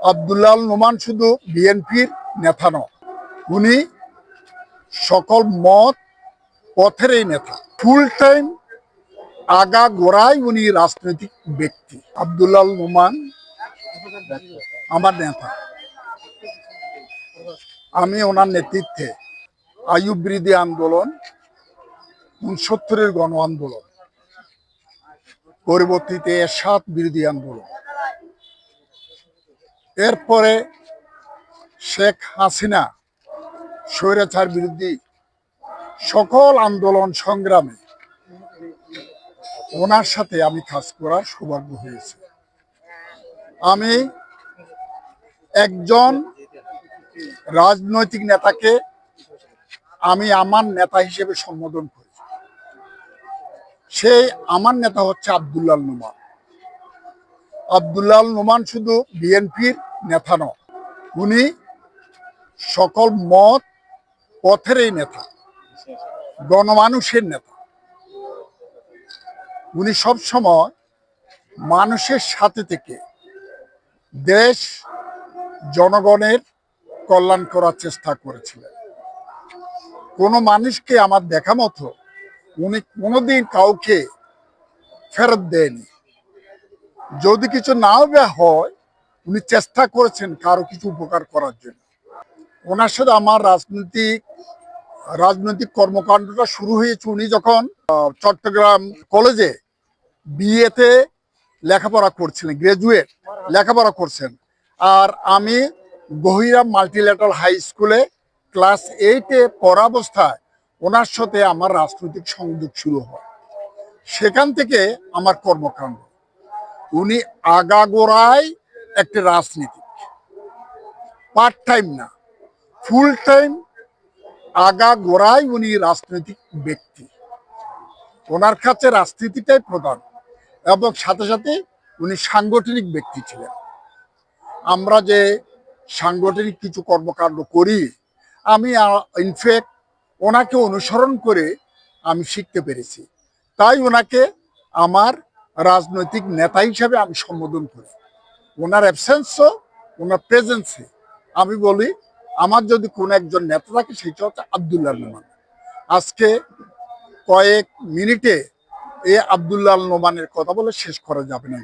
আবদুল্লাহ নোমান শুধু বিএনপির নেতা নয় উনি সকল মত পথেরই নেতা। ফুল টাইম আগা গোড়ায় উনি রাজনৈতিক ব্যক্তি। আবদুল্লাহ নোমান আমার নেতা। আমি ওনার নেতৃত্বে আয়ুব বৃদ্ধি আন্দোলন, উনসত্তরের গণ আন্দোলন, পরবর্তীতে এরশাদ বিরোধী আন্দোলন এরপরে শেখ হাসিনা স্বৈরাচার বিরোধী সকল আন্দোলন সংগ্রামে ওনার সাথে আমি কাজ করার সৌভাগ্য হয়েছে। আমি একজন রাজনৈতিক নেতাকে আমি আমার নেতা হিসেবে সম্বোধন করি সেই আমার নেতা হচ্ছে আবদুল্লাহ নুমান। আবদুল্লাহ নুমান শুধু বিএনপির নেতা নয় উনি সকল মত পথেরই নেতা, গণমানুষের নেতা। উনি সব সময় মানুষের সাথে থেকে দেশ, জনগণের কল্যাণ করার চেষ্টা করেছিলেন। কোনো মানুষকে আমার দেখা মতো উনি কোনোদিন কাউকে ফেরত দেয়নি। যদি কিছু নাও বা হয়, উনি চেষ্টা করেছেন কারও কিছু উপকার করার জন্য। ওনার সাথে আমার রাজনৈতিক রাজনৈতিক কর্মকাণ্ডটা শুরু হয়েছে উনি যখন চট্টগ্রাম কলেজে বিএতে লেখাপড়া করছিলেন, গ্রাজুয়েট লেখাপড়া করছেন। আর আমি গহিরাম মাল্টিলেটারাল হাই স্কুলে ক্লাস এইটে পড়া অবস্থায় ওনার সাথে আমার রাজনৈতিক সংযোগ শুরু হয়। সেখান থেকে আমার কর্মকাণ্ড। উনি আগাগোড়ায় একটি রাজনীতিক। পার্ট টাইম না ফুল টাইম আগা গোড়ায় উনি রাজনৈতিক ব্যক্তি। ওনার কাছে রাজনীতিটাই প্রধান এবং সাথে সাথে উনি সাংগঠনিক ব্যক্তি ছিলেন। আমরা যে সাংগঠনিক কিছু কর্মকাণ্ড করি, আমি ইনফ্যাক্ট ওনাকে অনুসরণ করে আমি শিখতে পেরেছি। তাই ওনাকে আমার রাজনৈতিক নেতা হিসাবে আমি সম্বোধন করি। ওনার অ্যাবসেন্সও ওনার প্রেজেন্সে আমি বলি, আমার যদি কোনো একজন নেতা থাকে, সেটা হচ্ছে আবদুল্লাহ নোমান। আজকে কয়েক মিনিটে এ আবদুল্লাহ নোমানের কথা বলে শেষ করা যাবে না